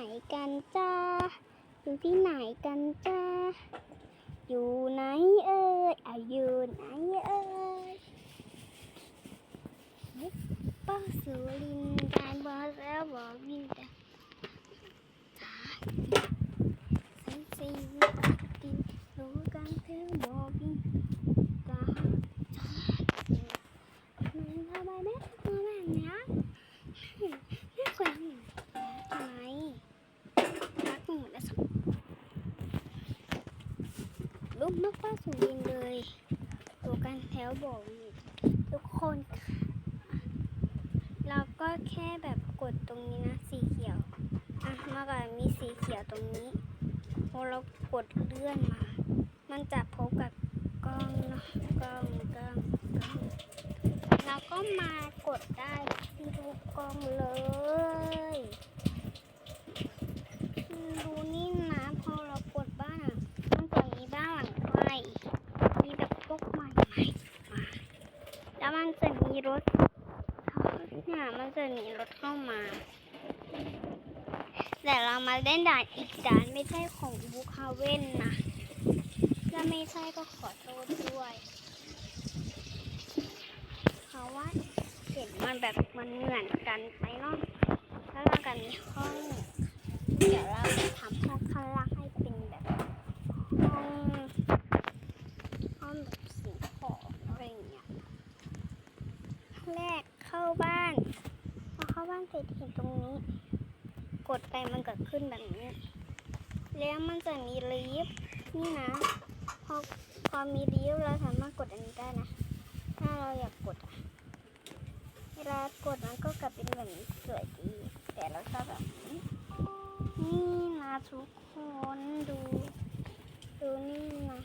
กันจ้า อยู่ที่ไหนกันจ้า อยู่ไหนเอ่ยอาอยู่ไหนเอ่ยป้าสุรินทร์การบอกแล้วบอกวินแต่สันสีดินรู้กันเธอบอกวินตาจ้ามันทำไมแม่ตัวแบบเนี้ยแม่ควรทำไมรักหนูและสม รูปนกป้าสุรินเลยดูกันแถวบอกทุกคนค่ะเราก็แค่แบบกดตรงนี้นะสีเขียว อะเมื่อก่อนมีสีเขียวตรงนี้พอเรากดเลื่อนมา มันจะพบกับกล้องเนาะกล้องกล้องกล้องเราก็มากดได้ที่ทุกกล้องเลยดูนี่นะพอเรากดบ้านอะมันจะมีบ้านหลังใหม่มีแบบพวกใหม่ๆมา แล้ว มันจะมีรถเนี่ยมันจะมีรถเข้ามา แต่เรามาเล่นด่านอีกด่านไม่ใช่ของบุคาเว่นนะถ้าไม่ใช่ก็ขอโทษด้วยเพราะว่าเห็นมันแบบมันเหมือนกันไปเนาะแล้วเรากันมีห้อง เดี๋ยวเราจะทำห้องข้างล่างให้เป็นแบบห้องห้องแบบสีของอะไรอย่างเงี้ย แรกเข้าบ้าน พอเข้าบ้านเสร็จเห็นตรงนี้ กดไปมันก็ขึ้นแบบนี้ แล้วมันจะมีลีฟนี่นะพอพอมีลีฟเราสามารถกดอันนี้ได้นะ ถ้าเราอยากกดอะเวลากดมันก็กลับเป็นแบบนี้สวยดี แต่เราชอบแบบนี้ นี่นะทุกคนดู ดูนี่นะ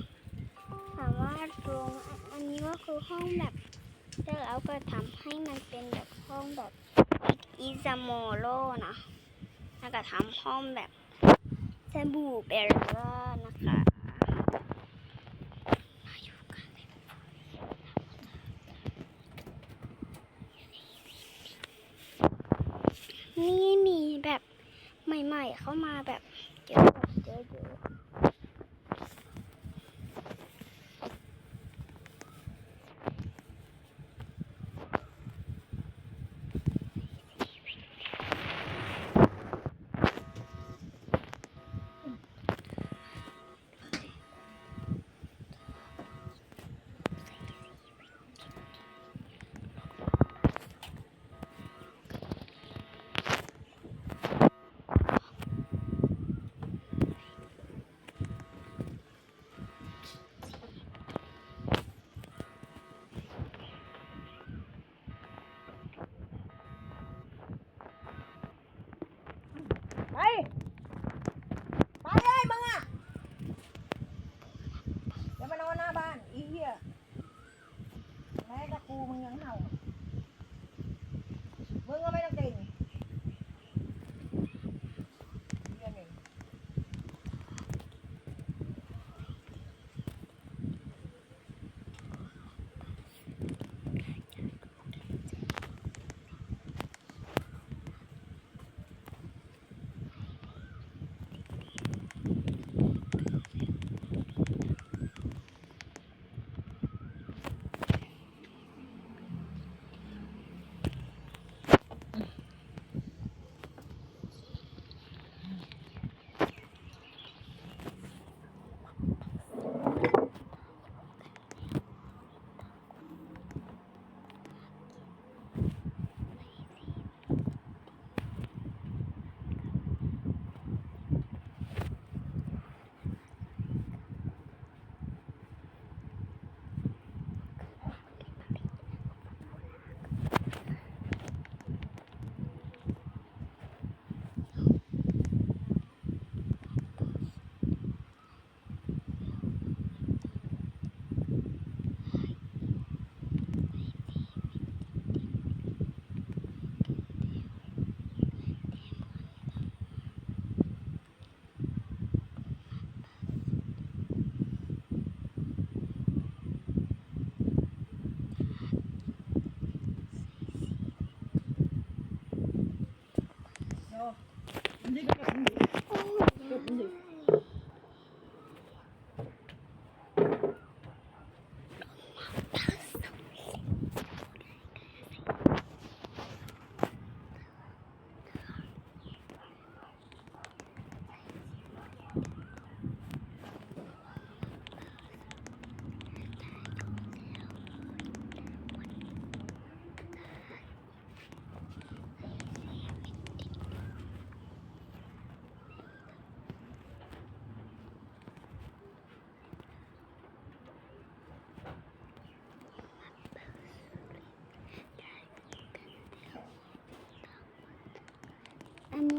สามารถลงอันอันนี้ก็คือห้องแบบแล้วเราก็ทำให้มันเป็นแบบห้องแบบ อิซาโมโรนะแล้วก็ทำห้องแบบสบู่เบลล่านะคะนี่มีแบบใหม่ๆเข้ามาแบบ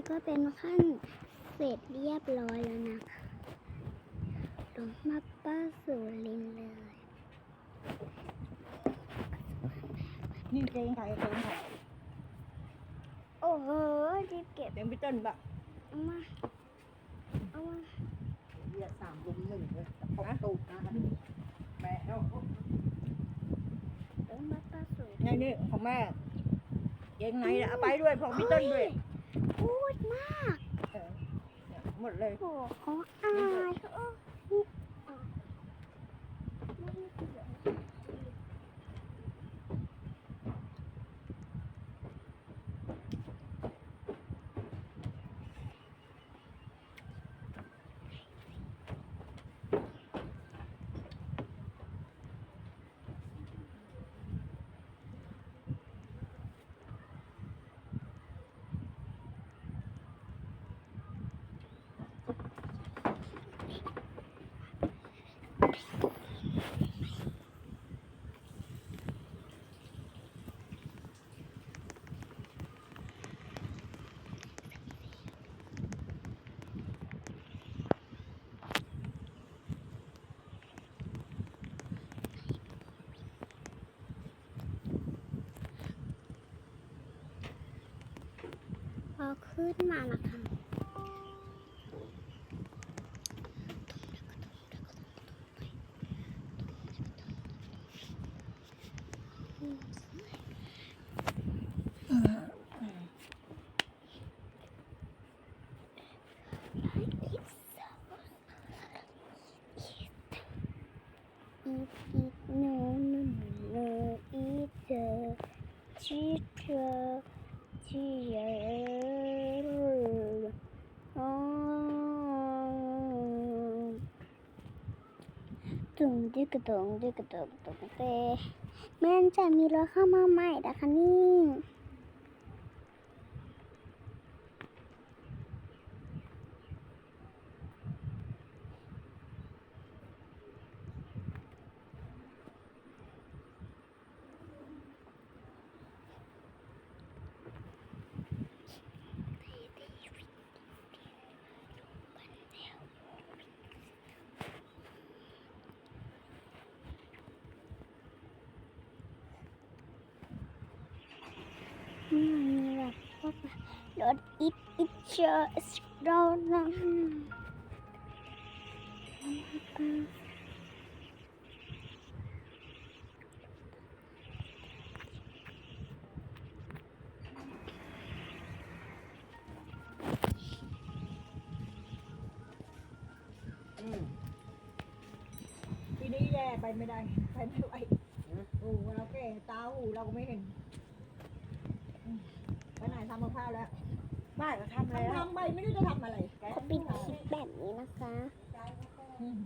ก็เป็นขั้นเสร็จเรียบร้อยแล้วนะคะลงมาป้าสุรินทร์เลย นี่เกงไทยเกงไทยโอ้โหรีบเก็บเต็มพี่ต้นบะเอามา เอามาเรียกสามลุมหนึ่งเลยตะปบตูดนะแม่เอาลงมาป้าสุรินทร์นี่นี่ของแม่เกงในน่ะเอาไปด้วยของพี่ต้นด้วย พูดมากเออเนี่ยหมดเลย โอ้เขาอายเขาเออนี่อะไม่มีเสียง พอ ขึ้นมานะคะอีอีโนโนโนอีเจอชีเธอ Cheers. Oh. ดึกตุงดึกตุงตุงเตแม่นจะมีรถเข้ามาใหม่นะคะนี่นี่มันมีแบบพวก รถอิดอิดเชอร์สโรนัม嗯อืมทีนี้แย่ไปไม่ได้ไปไม่ไหวโอ้เราแก่ตาหูเราก็ไม่เห็นไปไหนทำกับข้าวแล้ว ไม่ก็ทำแล้ว ทำไปไม่รู้จะทำอะไรเขาปิดคลิปแบบนี้นะคะ อืม